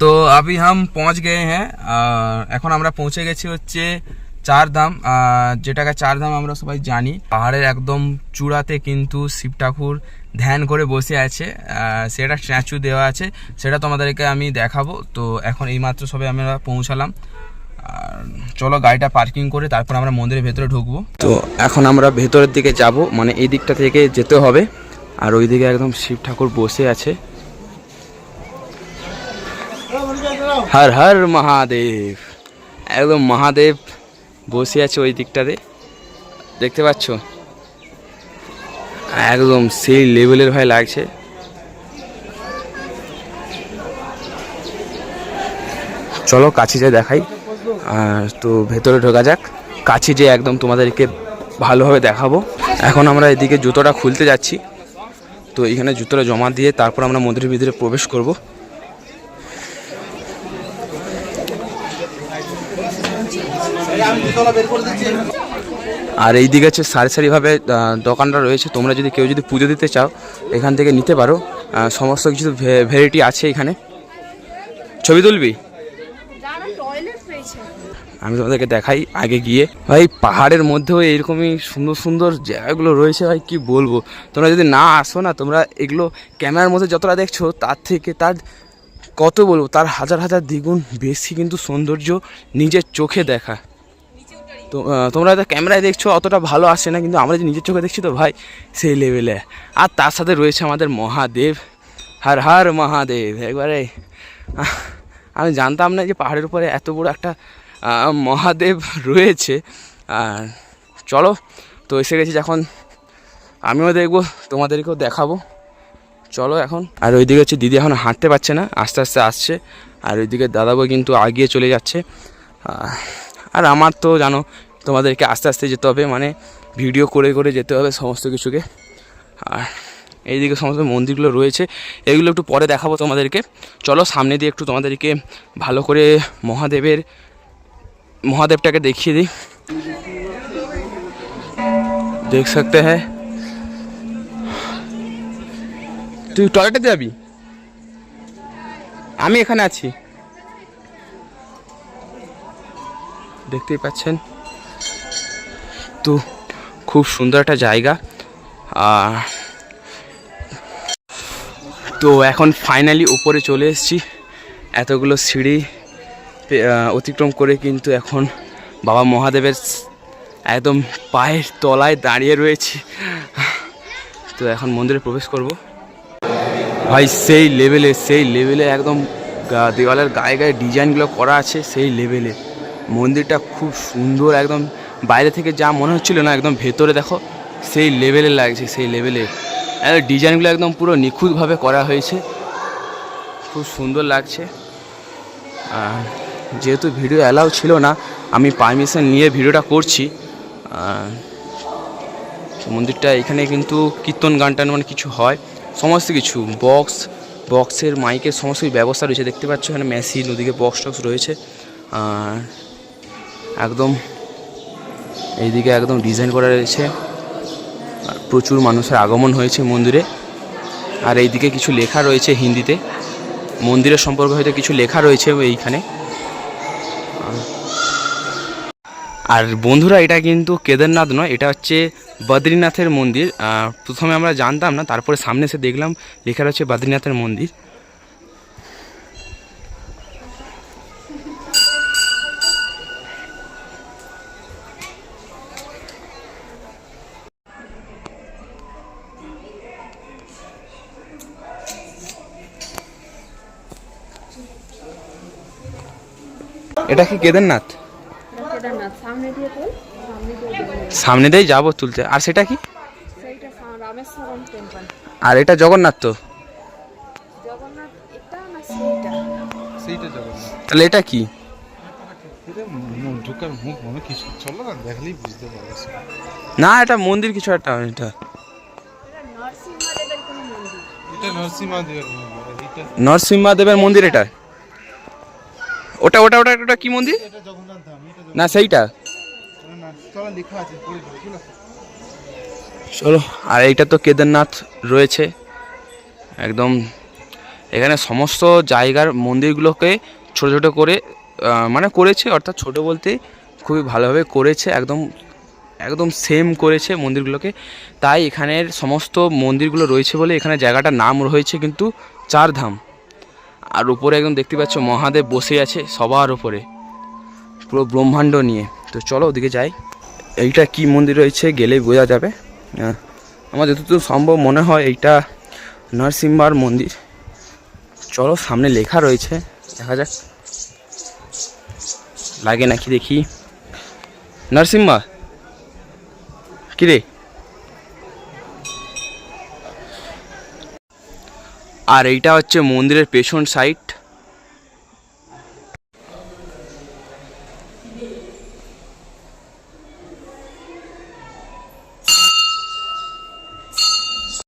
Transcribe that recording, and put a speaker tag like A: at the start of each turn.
A: তো আবি হাম পৌঁছ গে হ্যাঁ এখন আমরা পৌঁছে গেছি হচ্ছে চারধাম যেটাকে চারধাম আমরা সবাই জানি। পাহাড়ের একদম চূড়াতে কিন্তু শিব ঠাকুর ধ্যান করে বসে আছে সেটা স্ট্যাচু দেওয়া আছে, সেটা তোমাদেরকে আমি দেখাবো। তো এখন এইমাত্র সবে আমরা পৌঁছালাম চলো গাড়িটা পার্কিং করে তারপর আমরা মন্দিরের ভেতরে ঢুকবো। তো এখন আমরা ভেতরের দিকে যাব মানে এই দিকটা থেকে যেতে হবে, আর ওই দিকে একদম শিব ঠাকুর বসে আছে। হর হর মহাদেব। একদম মহাদেব বসে আছে ওই দিকটাতে। দেখতে পাচ্ছ? একদম সেই লেভেলের ভাই লাগছে। চলো কাছে যে দেখাই। তো ভেতরে ঢোকা যাক। কাছে যে একদম তোমাদেরকে ভালোভাবে দেখাবো। এখন আমরা এদিকে জুতোটা খুলতে যাচ্ছি। তো এখানে জুতোটা জমা দিয়ে তারপর আমরা মন্দিরের ভিতরে প্রবেশ করব। আর এই দিকে হচ্ছে সারি সারিভাবে দোকানটা রয়েছে। তোমরা যদি কেউ যদি পুজো দিতে চাও, এখান থেকে নিতে পারো। সমস্ত কিছু ভ্যারাইটি আছে এখানে। ছবি তুলবি? আমি তোমাদেরকে দেখাই আগে গিয়ে। ভাই, পাহাড়ের মধ্যেও এরকমই সুন্দর সুন্দর জায়গাগুলো রয়েছে ভাই, কি বলব? তোমরা যদি না আসো না, তোমরা এগুলো ক্যামেরার মধ্যে যতটা দেখছ, তার থেকে তার কত বলব? তার হাজার হাজার দ্বিগুণ বেশি কিন্তু সৌন্দর্য নিজের চোখে দেখা। তো তোমরা হয়তো ক্যামেরায় দেখছ, অতটা ভালো আসে না, কিন্তু আমরা যে নিজের চোখে দেখছি তো ভাই, সেই লেভেলে আর তার সাথে রয়েছে আমাদের মহাদেব। হর হর মহাদেব, একবারে আমি জানতাম না যে পাহাড়ের উপরে এত বড় একটা মহাদেব রয়েছে। আর চলো, তো এসে গেছি যখন। আমিও দেখব, তোমাদেরকেও দেখাবো। চলো এখন। আর ওইদিকে হচ্ছে দিদি এখন হাঁটতে পারছে না, আস্তে আস্তে আসছে। আর ওইদিকে দাদাবো কিন্তু আগিয়ে চলে যাচ্ছে। আর আমার তো জানো তোমাদেরকে আস্তে আস্তে যেতে হবে মানে ভিডিও করে করে যেতে হবে সমস্ত কিছুকে আর এইদিকে সমস্ত মন্দিরগুলো রয়েছে এগুলো একটু পরে দেখাবো তোমাদেরকে চলো সামনে দিয়ে একটু তোমাদেরকে ভালো করে মহাদেবের মহাদেবটাকে দেখিয়ে দিই দেখ सकते हैं তুই টয়লেটে যাবি আমি এখানে আছি দেখতেই পাচ্ছেন? তো খুব সুন্দর একটা জায়গা। আর তো এখন ফাইনালি উপরে চলে এসেছি। এতগুলো সিঁড়ি অতিক্রম করে কিন্তু এখন বাবা মহাদেবের একদম পায়ের তলায় দাঁড়িয়ে রয়েছি। তো এখন মন্দিরে প্রবেশ করব। ভাই, সেই লেভেলে সেই লেভেলে একদম দেওয়ালের গায়ে গায়ে ডিজাইনগুলো করা আছে সেই লেভেলে মন্দিরটা খুব সুন্দর, একদম বাইরে থেকে যা মনে হচ্ছিল না, একদম ভেতরে দেখো, সেই লেভেলে লাগছে, সেই লেভেলে ডিজাইনগুলো একদম পুরো নিখুঁতভাবে করা হয়েছে। খুব সুন্দর লাগছে। আর যেহেতু ভিডিও অ্যালাউ ছিল না, আমি পারমিশন নিয়ে ভিডিওটা করছি। মন্দিরটা এখানে কিন্তু কীর্তন গান টান মানে কিছু হয়, সমস্ত কিছু বক্স বক্সের মাইকের সমস্ত ব্যবস্থা রয়েছে। দেখতে পাচ্ছ এখানে মেশিন ওদিকে বক্স টক্স রয়েছে। আর একদম এইদিকে একদম ডিজাইন করা রয়েছে। আর প্রচুর মানুষের আগমন হয়েছে মন্দিরে। আর এইদিকে কিছু লেখা রয়েছে হিন্দিতে। মন্দিরের সম্পর্কে হয়তো কিছু লেখা রয়েছে এইখানে। আর বন্ধুরা, এটা কিন্তু কেদারনাথ নয়, এটা হচ্ছে বদ্রীনাথের মন্দির। প্রথমে আমরা জানতাম না, তারপরে সামনে এসে দেখলাম, লেখা রয়েছে বদ্রীনাথের মন্দির। এটা কি কেদারনাথ?
B: সামনে দিয়ে
A: যাব তুলতে। আর সেটা কি? আর এটা জগন্নাথ তো? তাহলে এটা কি?
C: না
A: এটা মন্দির কিছু একটা এটা।
B: এটা নরসিংহদেবের মন্দির
C: এটা নরসিংহা দেবের মন্দির এটা
A: নরসিংহা দেবের মন্দির এটা ওটা ওটা ওটা ওটা কি মন্দির? না সেইটা।
C: চলো
A: আর এইটা তো কেদারনাথ রয়েছে। একদম এখানে সমস্ত জায়গার মন্দিরগুলোকে ছোট ছোট করে মানে করেছে অর্থাৎ ছোট বলতে খুবই ভালোভাবে করেছে একদম একদম সেম করেছে মন্দিরগুলোকে। তাই এখানের সমস্ত মন্দিরগুলো রয়েছে বলে এখানে জায়গাটার নাম রয়েছে কিন্তু চার ধাম। আর উপরে একদম দেখতে পাচ্ছ মহাদেব বসে আছে সবার উপরে। পুরো ব্রহ্মাণ্ড নিয়ে। তো চলো ওদিকে যাই। এইটা কি মন্দির রয়েছে গেলেই বোঝা যাবে। আমার যতদূর সম্ভব মনে হয় এইটা নরসিংহার মন্দির। চলো সামনে লেখা রয়েছে। দেখা যাক। লাগে নাকি দেখি। নরসিংহা কিরে? আর এইটা হচ্ছে মন্দিরের পেছন সাইড